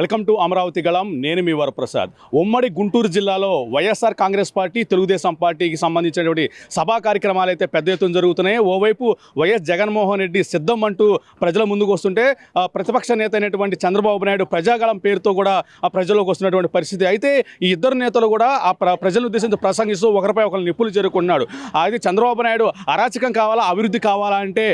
Welcome to Amaravati గళం. నేను మీ వరప్రసాద్. ఉమ్మడి గుంటూరు జిల్లాలో వైఎస్ఆర్ కాంగ్రెస్ పార్టీ తెలుగుదేశం పార్టీకి సంబంధించినటువంటి సభా కార్యక్రమాలు అయితే పెద్ద ఎత్తున జరుగుతున్నాయి. ఓవైపు వైఎస్ జగన్మోహన్ రెడ్డి సిద్ధం అంటూ ప్రజల ముందుకు వస్తుంటే ప్రతిపక్ష నేత అయినటువంటి చంద్రబాబు నాయుడు ప్రజాగళం పేరుతో కూడా ఆ ప్రజల్లోకి వస్తున్నటువంటి పరిస్థితి. అయితే ఈ ఇద్దరు నేతలు కూడా ఆ ప్ర ప్రజలను ఉద్దేశించి ప్రసంగిస్తూ ఒకరిపై ఒకరు నిప్పులు చేరుకున్నాడు అది చంద్రబాబు నాయుడు అరాచకం కావాలా అభివృద్ధి కావాలా అంటే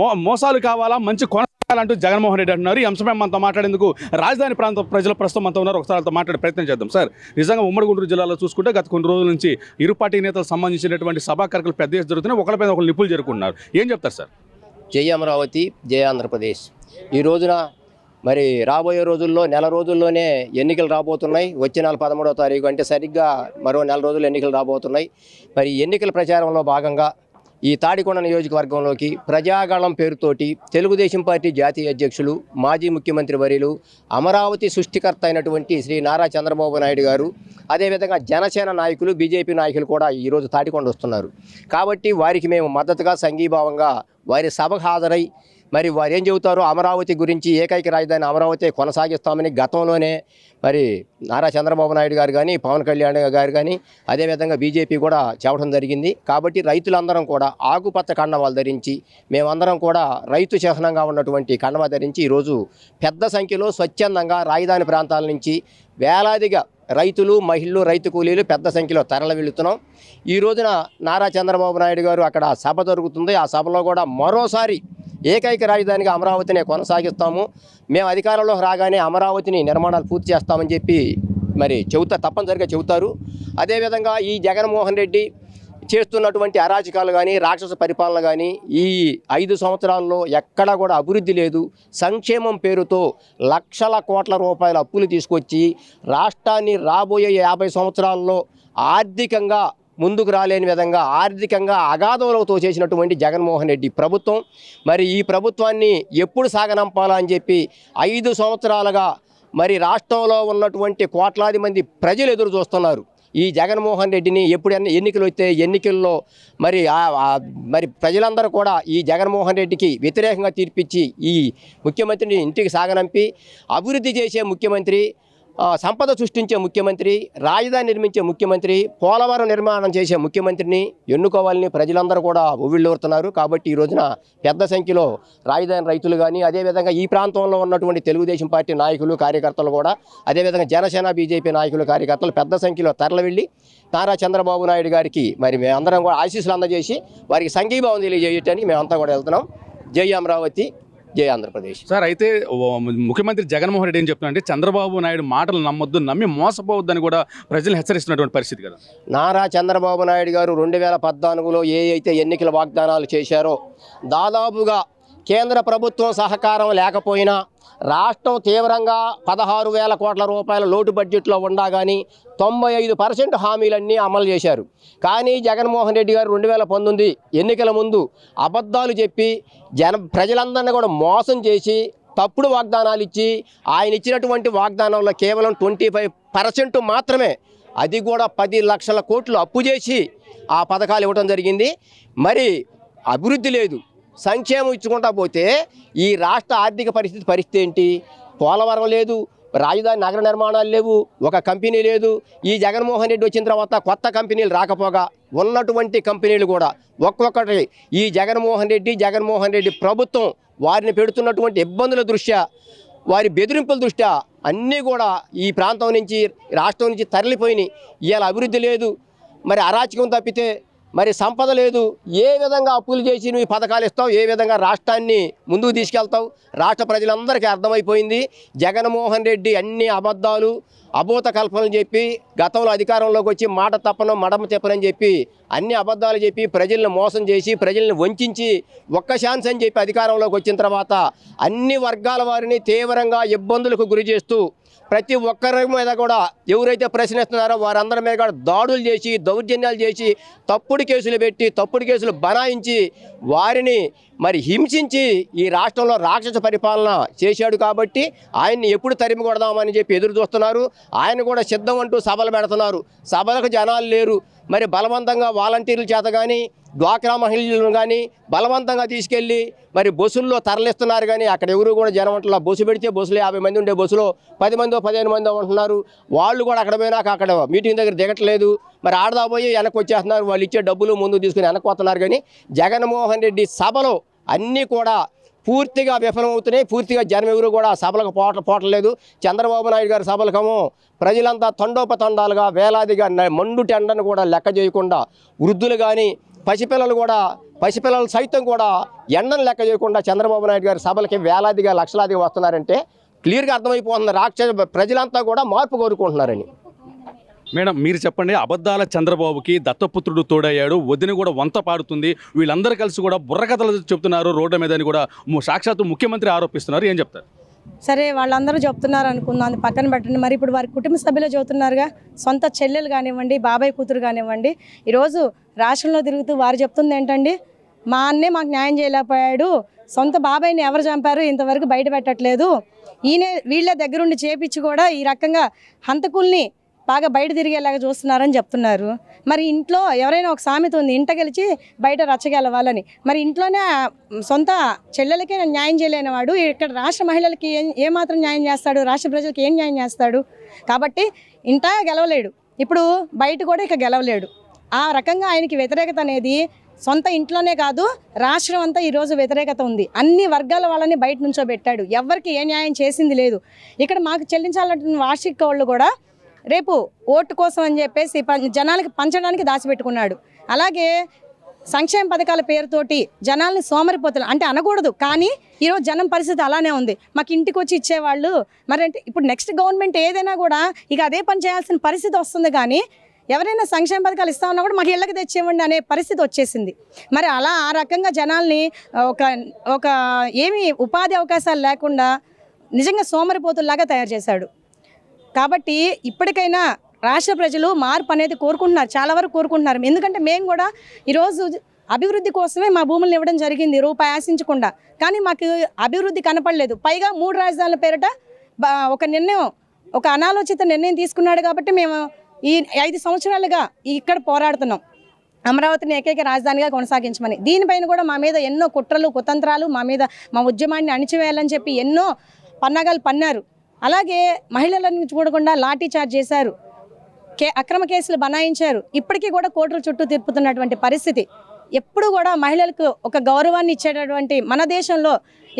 మో మోసాలు కావాలా మంచి కొన అంటూ జగన్మోహన్ రెడ్డి అంటున్నారు. ఈ అంశంపై మనతో మాట్లాడేందుకు రాజధాని ప్రాంత ప్రజలు ప్రస్తుతం మనతో ఉన్నారు. ఒకసారి వాళ్ళతో మాట్లాడే ప్రయత్నం చేద్దాం. సార్ నిజంగా ఉమ్మడి గుంటూరు జిల్లాలో చూసుకుంటే గత కొన్ని రోజుల నుంచి ఇరు పార్టీ నేతలకు సంబంధించినటువంటి సభా కార్యక్రమాలు పెద్ద ఎత్తు జరుగుతున్నాయి. ఒకరిపై ఒకరు నిపులు చేరుకుంటున్నారు ఏం చెప్తారు సార్? జై అమరావతి జై ఆంధ్రప్రదేశ్. ఈ రోజున మరి రాబోయే రోజుల్లో నెల రోజుల్లోనే ఎన్నికలు రాబోతున్నాయి. వచ్చే నెల పదమూడవ తారీఖు అంటే సరిగ్గా మరో నెల రోజులు ఎన్నికలు రాబోతున్నాయి. మరి ఎన్నికల ప్రచారంలో భాగంగా ఈ తాడికొండ నియోజకవర్గంలోకి ప్రజాగళం పేరుతోటి తెలుగుదేశం పార్టీ జాతీయ అధ్యక్షులు మాజీ ముఖ్యమంత్రి వర్యులు అమరావతి సృష్టికర్త అయినటువంటి శ్రీ నారా చంద్రబాబు నాయుడు గారు అదేవిధంగా జనసేన నాయకులు బీజేపీ నాయకులు కూడా ఈరోజు తాడికొండ వస్తున్నారు. కాబట్టి వారికి మేము మద్దతుగా సంఘీభావంగా వారి సభకు హాజరై మరి వారు ఏం చెబుతారో? అమరావతి గురించి ఏకైక రాజధాని అమరావతి కొనసాగిస్తామని గతంలోనే మరి నారా చంద్రబాబు నాయుడు గారు కానీ పవన్ కళ్యాణ్ గారు కానీ అదేవిధంగా బీజేపీ కూడా చెప్పడం జరిగింది. కాబట్టి రైతులందరం కూడా ఆకుపచ్చ కండవాలు ధరించి మేమందరం కూడా రైతు చిహ్నంగా ఉన్నటువంటి కండవ ధరించి ఈరోజు పెద్ద సంఖ్యలో స్వచ్ఛందంగా రాజధాని ప్రాంతాల నుంచి వేలాదిగా రైతులు మహిళలు రైతు కూలీలు పెద్ద సంఖ్యలో తరలి వెళుతున్నాం. ఈ రోజున నారా చంద్రబాబు నాయుడు గారు అక్కడ సభ జరుగుతుంది. ఆ సభలో కూడా మరోసారి ఏకైక రాజధానిగా అమరావతినే కొనసాగిస్తాము. మేము అధికారంలో రాగానే అమరావతిని నిర్మాణాలు పూర్తి చేస్తామని చెప్పి మరి చెబుతా తప్పనిసరిగా చెబుతారు. అదేవిధంగా ఈ జగన్మోహన్ రెడ్డి చేస్తున్నటువంటి అరాచకాలు కానీ రాక్షస పరిపాలన కానీ ఈ ఐదు సంవత్సరాల్లో ఎక్కడా కూడా అభివృద్ధి లేదు. సంక్షేమం పేరుతో లక్షల కోట్ల రూపాయల అప్పులు తీసుకొచ్చి రాష్ట్రాన్ని రాబోయే యాభై సంవత్సరాల్లో ఆర్థికంగా ముందుకు రాలేని విధంగా ఆర్థికంగా అగాధంలో చేసినటువంటి జగన్మోహన్ రెడ్డి ప్రభుత్వం. మరి ఈ ప్రభుత్వాన్ని ఎప్పుడు సాగనంపాలా అని చెప్పి ఐదు సంవత్సరాలుగా మరి రాష్ట్రంలో ఉన్నటువంటి కోట్లాది మంది ప్రజలు ఎదురు చూస్తున్నారు. ఈ జగన్మోహన్ రెడ్డిని ఎప్పుడైనా ఎన్నికలు వస్తే ఎన్నికల్లో మరి మరి ప్రజలందరూ కూడా ఈ జగన్మోహన్ రెడ్డికి వ్యతిరేకంగా తీర్పిచ్చి ఈ ముఖ్యమంత్రిని ఇంటికి సాగనంపి అభివృద్ధి చేసే ముఖ్యమంత్రి సంపద సృష్టించే ముఖ్యమంత్రి రాజధాని నిర్మించే ముఖ్యమంత్రి పోలవరం నిర్మాణం చేసే ముఖ్యమంత్రిని ఎన్నుకోవాలని ప్రజలందరూ కూడా ఉవ్విళ్ళూరుతున్నారు. కాబట్టి ఈ రోజున పెద్ద సంఖ్యలో రాజధాని రైతులు కానీ అదేవిధంగా ఈ ప్రాంతంలో ఉన్నటువంటి తెలుగుదేశం పార్టీ నాయకులు కార్యకర్తలు కూడా అదేవిధంగా జనసేన బీజేపీ నాయకులు కార్యకర్తలు పెద్ద సంఖ్యలో తరలి వెళ్ళి నారా చంద్రబాబు నాయుడు గారికి మరి మేమందరం కూడా ఆశీస్సులు అందజేసి వారికి సంఘీభావం తెలియజేయటానికి మేమంతా కూడా వెళ్తున్నాం. జై అమరావతి. జై ఆంధ్రప్రదేశ్. సార్ అయితే ముఖ్యమంత్రి జగన్మోహన్ రెడ్డి ఏం చెప్తున్నారంటే చంద్రబాబు నాయుడు మాటలు నమ్మొద్దు నమ్మి మోసపోవద్దని కూడా ప్రజలు హెచ్చరిస్తున్నటువంటి పరిస్థితి కదా. నారా చంద్రబాబు నాయుడు గారు రెండు వేల పద్నాలుగులో ఏ అయితే ఎన్నికల వాగ్దానాలు చేశారో దాదాపుగా కేంద్ర ప్రభుత్వం సహకారం లేకపోయినా రాష్ట్రం తీవ్రంగా పదహారు వేల కోట్ల రూపాయల లోటు బడ్జెట్లో ఉండా కానీ తొంభై ఐదు పర్సెంట్ హామీలన్నీ అమలు చేశారు. కానీ జగన్మోహన్ రెడ్డి గారు రెండు వేల పంతొమ్మిది ఎన్నికల ముందు అబద్ధాలు చెప్పి జన ప్రజలందరినీ కూడా మోసం చేసి తప్పుడు వాగ్దానాలు ఇచ్చి ఆయన ఇచ్చినటువంటి వాగ్దానంలో కేవలం ట్వంటీ ఫైవ్ పర్సెంట్ మాత్రమే అది కూడా పది లక్షల కోట్లు అప్పు చేసి ఆ పథకాలు ఇవ్వడం జరిగింది. మరి అభివృద్ధి లేదు. సంక్షేమం ఇచ్చుకుంటా పోతే ఈ రాష్ట్ర ఆర్థిక పరిస్థితి పరిస్థితి ఏంటి? పోలవరం లేదు రాజధాని నగర నిర్మాణాలు లేవు ఒక కంపెనీ లేదు. ఈ జగన్మోహన్ రెడ్డి వచ్చిన తర్వాత కొత్త కంపెనీలు రాకపోగా ఉన్నటువంటి కంపెనీలు కూడా ఒక్కొక్కటి. ఈ జగన్మోహన్ రెడ్డి జగన్మోహన్ రెడ్డి ప్రభుత్వం వారిని పెడుతున్నటువంటి ఇబ్బందుల దృష్ట్యా వారి బెదిరింపుల దృష్ట్యా అన్నీ కూడా ఈ ప్రాంతం నుంచి రాష్ట్రం నుంచి తరలిపోయినాయి. ఇవాళ అభివృద్ధి లేదు. మరి అరాచకం తప్పితే మరి సంపద లేదు. ఏ విధంగా అప్పులు చేసి నువ్వు ఈ పథకాలు ఇస్తావు? ఏ విధంగా రాష్ట్రాన్ని ముందుకు తీసుకెళ్తావు? రాష్ట్ర ప్రజలందరికీ అర్థమైపోయింది. జగన్మోహన్ రెడ్డి అన్ని అబద్ధాలు అభూత కల్పనలు చెప్పి గతంలో అధికారంలోకి వచ్చి మాట తప్పను మడమ చెప్పనని చెప్పి అన్ని అబద్ధాలు చెప్పి ప్రజల్ని మోసం చేసి ప్రజల్ని వంచి ఒక్క ఛాన్స్ అని చెప్పి అధికారంలోకి వచ్చిన తర్వాత అన్ని వర్గాల వారిని తీవ్రంగా ఇబ్బందులకు గురి చేస్తూ ప్రతి ఒక్కరి మీద కూడా ఎవరైతే ప్రశ్నిస్తున్నారో వారందరి మీద కూడా దాడులు చేసి దౌర్జన్యాలు చేసి తప్పుడు కేసులు పెట్టి తప్పుడు కేసులు బనాయించి వారిని మరి హింసించి ఈ రాష్ట్రంలో రాక్షస పరిపాలన చేశాడు కాబట్టి ఆయన్ని ఎప్పుడు తరిమి కొడదామని చెప్పి ఎదురు చూస్తున్నారు. ఆయన కూడా సిద్ధం అంటూ సభలు పెడుతున్నారు. సభలకు జనాలు లేరు. మరి బలవంతంగా వాలంటీర్ల చేత కానీ డ్వాక్రా మహిళలను కానీ బలవంతంగా తీసుకెళ్ళి మరి బస్సుల్లో తరలిస్తున్నారు కానీ అక్కడ ఎవరు కూడా జనం బస్సు పెడితే బస్సులో యాభై మంది ఉండే బస్సులో పది మందో పదిహేను మందో ఉంటున్నారు వాళ్ళు కూడా అక్కడ పోయినాక అక్కడ మీటింగ్ దగ్గర దిగట్లేదు. మరి ఆడదా పోయి వెనక్కి వచ్చేస్తున్నారు. వాళ్ళు ఇచ్చే డబ్బులు ముందు తీసుకుని వెనక్కి వస్తున్నారు కానీ జగన్మోహన్ రెడ్డి సభలో అన్నీ కూడా పూర్తిగా విఫలమవుతున్నాయి. పూర్తిగా జనం ఎవరు కూడా సభలకు పోట పోవట్లేదు చంద్రబాబు నాయుడు గారి సభలకము ప్రజలంతా తండోపతండాలుగా వేలాదిగా మండు టెండను కూడా లెక్క చేయకుండా వృద్ధులు కానీ పసిపిల్లలు కూడా పసిపిల్లలు సైతం కూడా ఎండను లెక్క చేయకుండా చంద్రబాబు నాయుడు గారి సభలకి వేలాదిగా లక్షలాదిగా వస్తున్నారంటే క్లియర్గా అర్థమైపోతుంది. రాక్ష ప్రజలంతా కూడా మార్పు కోరుకుంటున్నారని. మేడం మీరు చెప్పండి అబద్ధాల చంద్రబాబుకి దత్తపుత్రుడు తోడయ్యాడు వదిన కూడా వంత పాడుతుంది వీళ్ళందరూ కలిసి కూడా బుర్రకథలు చెప్తున్నారు రోడ్ల మీద అని కూడా ము- సాక్షాత్తు ముఖ్యమంత్రి ఆరోపిస్తున్నారు ఏం చెప్తారు? సరే వాళ్ళందరూ చెప్తున్నారు అనుకుందాం అది పక్కన పెట్టండి. మరి ఇప్పుడు వారి కుటుంబ సభ్యులు చెబుతున్నారుగా సొంత చెల్లెలు కానివ్వండి బాబాయ్ కూతురు కానివ్వండి ఈరోజు రాష్ట్రంలో తిరుగుతూ వారు చెప్తుంది ఏంటండి? మా అన్నే మాకు న్యాయం చేయలేకపోయాడు సొంత బాబాయ్ని ఎవరు చంపారు ఇంతవరకు బయట పెట్టట్లేదు ఈయనే వీళ్ళ దగ్గరుండి చేపించి కూడా ఈ రకంగా హంతకుల్ని బాగా బయట తిరిగేలాగా చూస్తున్నారని చెప్తున్నారు. మరి ఇంట్లో ఎవరైనా ఒక సామెత ఉంది ఇంట గెలిచి బయట రచ్చగలవాలని. మరి ఇంట్లోనే సొంత చెల్లెలకే న్యాయం చేయలేని వాడు ఇక్కడ రాష్ట్ర మహిళలకి ఏం ఏమాత్రం న్యాయం చేస్తాడు రాష్ట్ర ప్రజలకు ఏం న్యాయం చేస్తాడు? కాబట్టి ఇంట గెలవలేడు. ఇప్పుడు బయట కూడా ఇక గెలవలేడు. ఆ రకంగా ఆయనకి వ్యతిరేకత అనేది సొంత ఇంట్లోనే కాదు రాష్ట్రం అంతా ఈరోజు వ్యతిరేకత ఉంది. అన్ని వర్గాల వాళ్ళని బయట నుంచో పెట్టాడు. ఎవరికి ఏ న్యాయం చేసింది లేదు. ఇక్కడ మాకు చెల్లించాలంటున్న వార్షిక వాళ్ళు కూడా రేపు ఓటు కోసం అని చెప్పేసి పం- జనాలకి పంచడానికి దాచిపెట్టుకున్నాడు. అలాగే సంక్షేమ పథకాల పేరుతోటి జనాల్ని సోమరిపోతులు అంటే అనకూడదు. కానీ ఈరోజు జనం పరిస్థితి అలానే ఉంది. మాకు ఇంటికి వచ్చి ఇచ్చేవాళ్ళు మరి అంటే ఇప్పుడు నెక్స్ట్ గవర్నమెంట్ ఏదైనా కూడా ఇక అదే పని చేయాల్సిన పరిస్థితి వస్తుంది కానీ ఎవరైనా సంక్షేమ పథకాలు ఇస్తా ఉన్నా కూడా మాకు ఇళ్ళకి తెచ్చేయండి అనే పరిస్థితి వచ్చేసింది. మరి అలా ఆ రకంగా జనాల్ని ఒక ఒక ఏమి ఉపాధి అవకాశాలు లేకుండా నిజంగా సోమరిపోతుల్లాగా తయారు చేశాడు. కాబట్టి ఇప్పటికైనా రాష్ట్ర ప్రజలు మార్పు అనేది కోరుకుంటున్నారు చాలా వరకు కోరుకుంటున్నారు. ఎందుకంటే మేము కూడా ఈరోజు అభివృద్ధి కోసమే మా భూములను ఇవ్వడం జరిగింది రూపాయి ఆశించకుండా. కానీ మాకు అభివృద్ధి కనపడలేదు. పైగా మూడు రాజధానుల పేరిట ఒక నిర్ణయం ఒక అనాలోచిత నిర్ణయం తీసుకున్నాడు కాబట్టి మేము ఈ ఐదు సంవత్సరాలుగా ఇక్కడ పోరాడుతున్నాం. అమరావతిని ఏకైక రాజధానిగా కొనసాగించమని. దీనిపైన కూడా మా మీద ఎన్నో కుట్రలు కుతంత్రాలు మా మీద మా ఉద్యమాన్ని అణిచివేయాలని చెప్పి ఎన్నో పన్నాగాలు పన్నారు. అలాగే మహిళలను చూడకుండా లాఠీ చార్జ్ చేశారు. కే అక్రమ కేసులు బనాయించారు. ఇప్పటికీ కూడా కోర్టుల చుట్టూ తిప్పుతున్నటువంటి పరిస్థితి. ఎప్పుడు కూడా మహిళలకు ఒక గౌరవాన్ని ఇచ్చేటటువంటి మన దేశంలో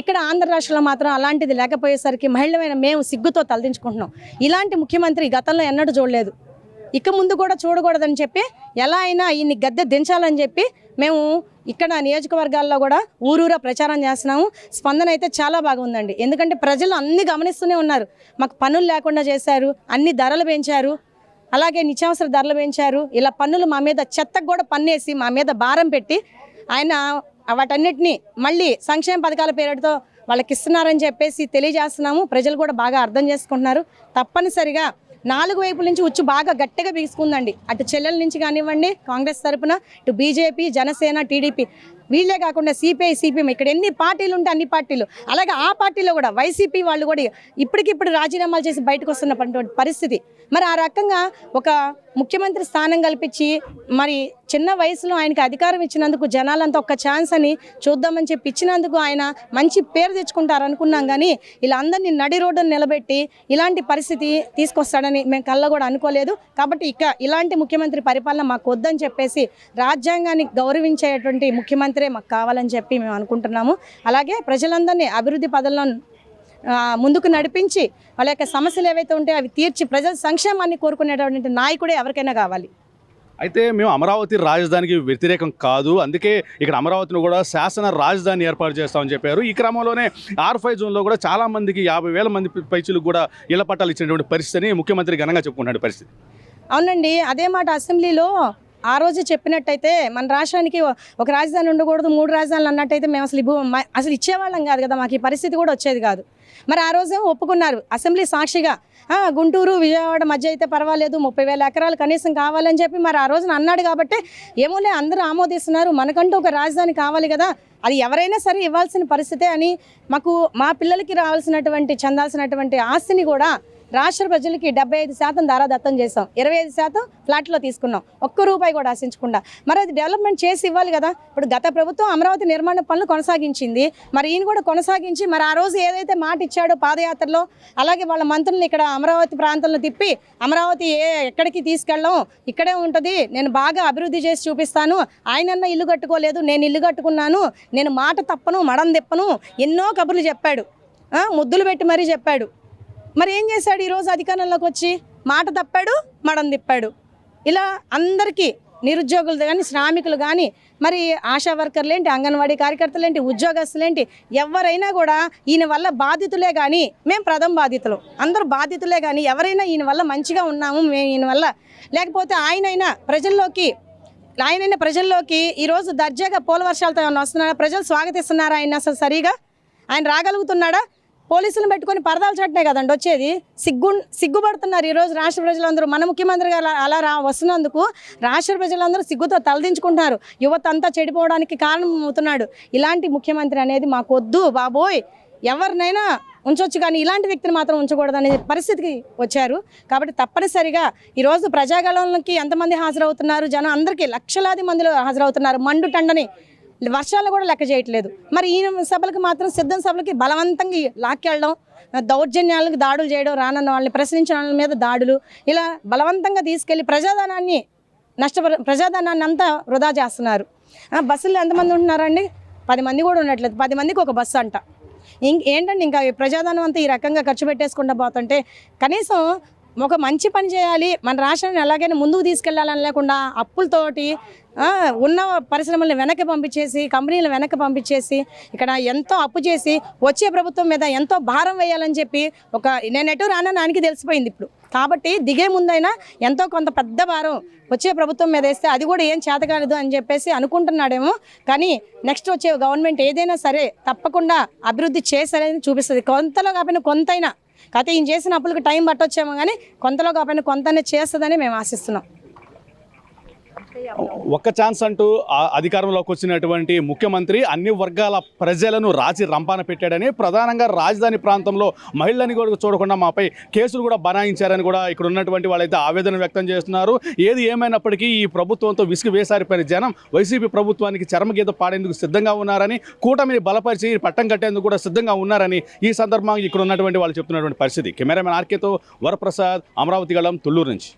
ఇక్కడ ఆంధ్ర రాష్ట్రంలో మాత్రం అలాంటిది లేకపోయేసరికి మహిళమైన మేము సిగ్గుతో తలదించుకుంటున్నాం. ఇలాంటి ముఖ్యమంత్రి గతంలో ఎన్నడూ చూడలేదు. ఇక ముందు కూడా చూడకూడదని చెప్పి ఎలా అయినా ఈయన్ని గద్దె దించాలని చెప్పి మేము ఇక్కడ నియోజకవర్గాల్లో కూడా ఊరూరా ప్రచారం చేస్తున్నాము. స్పందన అయితే చాలా బాగుందండి ఎందుకంటే ప్రజలు అన్ని గమనిస్తూనే ఉన్నారు. మాకు పనులు లేకుండా చేశారు. అన్ని ధరలు పెంచారు. అలాగే నిత్యావసర ధరలు పెంచారు. ఇలా పన్నులు మా మీద చెత్తకు కూడా పన్నేసి మా మీద భారం పెట్టి ఆయన వాటన్నిటిని మళ్ళీ సంక్షేమ పథకాల పేరుతో వాళ్ళకి ఇస్తున్నారని చెప్పేసి తెలియజేస్తున్నాము. ప్రజలు కూడా బాగా అర్థం చేసుకుంటున్నారు. తప్పనిసరిగా నాలుగు వైపుల నుంచి ఉచ్చు బాగా గట్టిగా బీసుకుందండి. అటు చెల్లెల నుంచి కానివ్వండి కాంగ్రెస్ తరపున ఇటు బీజేపీ జనసేన టీడీపీ వీళ్ళే కాకుండా సిపిఐ సిపిఎం ఇక్కడ ఎన్ని పార్టీలు ఉంటే అన్ని పార్టీలు. అలాగే ఆ పార్టీలో కూడా వైసీపీ వాళ్ళు కూడా ఇప్పటికిప్పుడు రాజీనామాలు చేసి బయటకు వస్తున్నటువంటి పరిస్థితి. మరి ఆ రకంగా ఒక ముఖ్యమంత్రి స్థానం కల్పించి మరి చిన్న వయసులో ఆయనకి అధికారం ఇచ్చినందుకు జనాలంతా ఒక్క ఛాన్స్ అని చూద్దామని చెప్పి ఇచ్చినందుకు ఆయన మంచి పేరు తెచ్చుకుంటారు అనుకున్నాం కానీ ఇలా అందరినీ నడి రోడ్డును నిలబెట్టి ఇలాంటి పరిస్థితి తీసుకొస్తాడని మేము కళ్ళ కూడా అనుకోలేదు. కాబట్టి ఇక ఇలాంటి ముఖ్యమంత్రి పరిపాలన మాకు వద్దని చెప్పేసి రాజ్యాంగాన్ని గౌరవించేటువంటి ముఖ్యమంత్రే మాకు కావాలని చెప్పి మేము అనుకుంటున్నాము. అలాగే ప్రజలందరినీ అభివృద్ధి పదంలో ముందుకు నడిపించి వాళ్ళ యొక్క సమస్యలు ఏవైతే ఉంటే అవి తీర్చి ప్రజల సంక్షేమాన్ని కోరుకునేటువంటి నాయకుడే ఎవరికైనా కావాలి. అయితే మేము అమరావతి రాజధానికి వ్యతిరేకం కాదు. అందుకే ఇక్కడ అమరావతిని కూడా శాసన రాజధాని ఏర్పాటు చేస్తామని చెప్పారు. ఈ క్రమంలోనే ఆర్ ఫైవ్ జోన్లో కూడా చాలా మందికి యాభై వేల మంది పైచులకు కూడా ఇళ్ళ పట్టాలు ఇచ్చినటువంటి పరిస్థితిని ముఖ్యమంత్రి ఘనంగా చెప్పుకున్నాడు పరిస్థితి. అవునండి. అదే మాట అసెంబ్లీలో ఆ రోజు చెప్పినట్టయితే మన రాష్ట్రానికి ఒక రాజధాని ఉండకూడదు మూడు రాజధానులు అన్నట్టయితే మేము అసలు అసలు ఇచ్చేవాళ్ళం కాదు కదా మాకు ఈ పరిస్థితి కూడా వచ్చేది కాదు. మరి ఆ రోజు ఒప్పుకున్నారు. అసెంబ్లీ సాక్షిగా గుంటూరు విజయవాడ మధ్య అయితే పర్వాలేదు ముప్పై వేల ఎకరాలు కనీసం కావాలని చెప్పి మరి ఆ రోజున అన్నాడు కాబట్టి ఏమోలే అందరూ ఆమోదిస్తున్నారు. మనకంటూ ఒక రాజధాని కావాలి కదా అది ఎవరైనా సరే ఇవ్వాల్సిన పరిస్థితే అని మాకు మా పిల్లలకి రావాల్సినటువంటి చెందాల్సినటువంటి ఆస్తిని కూడా రాష్ట్ర ప్రజలకి డెబ్బై ఐదు శాతం దారాదత్తం చేసాం ఇరవై ఐదు శాతం ఫ్లాట్లో తీసుకున్నాం. ఒక్క రూపాయి కూడా ఆశించకుండా. మరి అది డెవలప్మెంట్ చేసి ఇవ్వాలి కదా. ఇప్పుడు గత ప్రభుత్వం అమరావతి నిర్మాణ పనులు కొనసాగించింది. మరి ఈయన కూడా కొనసాగించి మరి ఆ రోజు ఏదైతే మాట ఇచ్చాడో పాదయాత్రలో అలాగే వాళ్ళ మంత్రులను ఇక్కడ అమరావతి ప్రాంతంలో తిప్పి అమరావతి ఏ ఎక్కడికి తీసుకెళ్ళం ఇక్కడే ఉంటుంది నేను బాగా అభివృద్ధి చేసి చూపిస్తాను ఆయనన్న ఇల్లు కట్టుకోలేదు నేను ఇల్లు కట్టుకున్నాను నేను మాట తప్పను మడం తిప్పను ఎన్నో కబుర్లు చెప్పాడు. ముద్దులు పెట్టి మరీ చెప్పాడు. మరి ఏం చేశాడు ఈరోజు అధికారంలోకి వచ్చి? మాట తప్పాడు మడం తిప్పాడు. ఇలా అందరికీ నిరుద్యోగులు కానీ శ్రామికులు కానీ మరి ఆశా వర్కర్లు ఏంటి అంగన్వాడీ కార్యకర్తలు ఏంటి ఉద్యోగస్తులు ఏంటి ఎవరైనా కూడా ఈయన వల్ల బాధితులే కానీ మేము ప్రథమ బాధితులు. అందరూ బాధితులే కానీ ఎవరైనా ఈయన వల్ల మంచిగా ఉన్నాము మేము ఈయన వల్ల. లేకపోతే ఆయనైనా ప్రజల్లోకి ఆయనైనా ప్రజల్లోకి ఈరోజు దర్జాగా పోల వర్షాలతో ఏమైనా వస్తున్నారా? ప్రజలు స్వాగతిస్తున్నారా ఆయన అసలు సరిగా? ఆయన రాగలుగుతున్నాడా? పోలీసులను పెట్టుకొని పరదాలు చట్టే కదండి వచ్చేది. సిగ్గు సిగ్గుపడుతున్నారు ఈరోజు రాష్ట్ర ప్రజలందరూ. మన ముఖ్యమంత్రి గారు అలా- రా వస్తున్నందుకు రాష్ట్ర ప్రజలందరూ సిగ్గుతో తలదించుకుంటున్నారు. యువత అంతా చెడిపోవడానికి కారణం అవుతున్నాడు ఇలాంటి ముఖ్యమంత్రి అనేది మాకొద్దు బాబోయ్. ఎవరినైనా ఉంచొచ్చు కానీ ఇలాంటి వ్యక్తిని మాత్రం ఉంచకూడదనే పరిస్థితికి వచ్చారు. కాబట్టి తప్పనిసరిగా ఈరోజు ప్రజాగళంలోకి ఎంతమంది హాజరవుతున్నారు? జనం అందరికీ లక్షలాది మందిలో హాజరవుతున్నారు. మండు టండని వర్షాలు కూడా లెక్క చేయట్లేదు. మరి ఈయన సభలకు మాత్రం సిద్ధం సభలకి బలవంతంగా లాక్కెళ్ళడం దౌర్జన్యాలకు దాడులు చేయడం రానన్న వాళ్ళని ప్రశ్నించిన వాళ్ళ మీద దాడులు ఇలా బలవంతంగా తీసుకెళ్ళి ప్రజాధనాన్ని నష్టపర ప్రజాధనాన్ని అంతా వృధా చేస్తున్నారు. ఆ, ఎంతమంది ఉంటున్నారండి? పది మంది కూడా ఉండట్లేదు. పది మందికి ఒక బస్సు అంట. ఇంక ఏంటండి ఇంకా ప్రజాధనం అంతా ఈ రకంగా ఖర్చు పెట్టేసుకుంటా పోతుంటే కనీసం ఒక మంచి పని చేయాలి. మన రాష్ట్రాన్ని ఎలాగైనా ముందుకు తీసుకెళ్ళాలని లేకుండా అప్పులతోటి ఉన్న పరిశ్రమల్ని వెనక్కి పంపించేసి కంపెనీలు వెనక్కి పంపించేసి ఇక్కడ ఎంతో అప్పు చేసి వచ్చే ప్రభుత్వం మీద ఎంతో భారం వేయాలని చెప్పి ఒక నేను ఎటు రానని ఆయనకి తెలిసిపోయింది ఇప్పుడు. కాబట్టి దిగే ముందైనా ఎంతో కొంత పెద్ద భారం వచ్చే ప్రభుత్వం మీద వేస్తే అది కూడా ఏం చేతకాలదు అని చెప్పేసి అనుకుంటున్నాడేమో. కానీ నెక్స్ట్ వచ్చే గవర్నమెంట్ ఏదైనా సరే తప్పకుండా అభివృద్ధి చేస్తారని చూపిస్తుంది. కొంతలో కాకపోయినా కొంతైనా. కాకపోతే ఈయన చేసిన అప్పులకు టైం పట్టొచ్చేమో కానీ కొంతలో కాకపోయినా కొంతనే చేస్తుందని మేము ఆశిస్తున్నాం. ఒక్క ఛాన్స్ అంటూ అధికారంలోకి వచ్చినటువంటి ముఖ్యమంత్రి అన్ని వర్గాల ప్రజలను రాజీ రంపాన పెట్టాడని ప్రధానంగా రాజధాని ప్రాంతంలో మహిళలని కూడా చూడకుండా మాపై కేసులు కూడా బనాయించారని కూడా ఇక్కడ ఉన్నటువంటి వాళ్ళైతే ఆవేదన వ్యక్తం చేస్తున్నారు. ఏది ఏమైనప్పటికీ ఈ ప్రభుత్వంతో విసుగు వేసారిపోయిన జనం వైసీపీ ప్రభుత్వానికి చరమగీత పాడేందుకు సిద్ధంగా ఉన్నారని కూటమిని బలపరిచి పట్టం కట్టేందుకు కూడా సిద్ధంగా ఉన్నారని ఈ సందర్భంగా ఇక్కడ ఉన్నటువంటి వాళ్ళు చెప్తున్నటువంటి పరిస్థితి. కెమెరామెన్ ఆర్కేతో వరప్రసాద్ అమరావతి గళం తుళ్ళూరు నుంచి.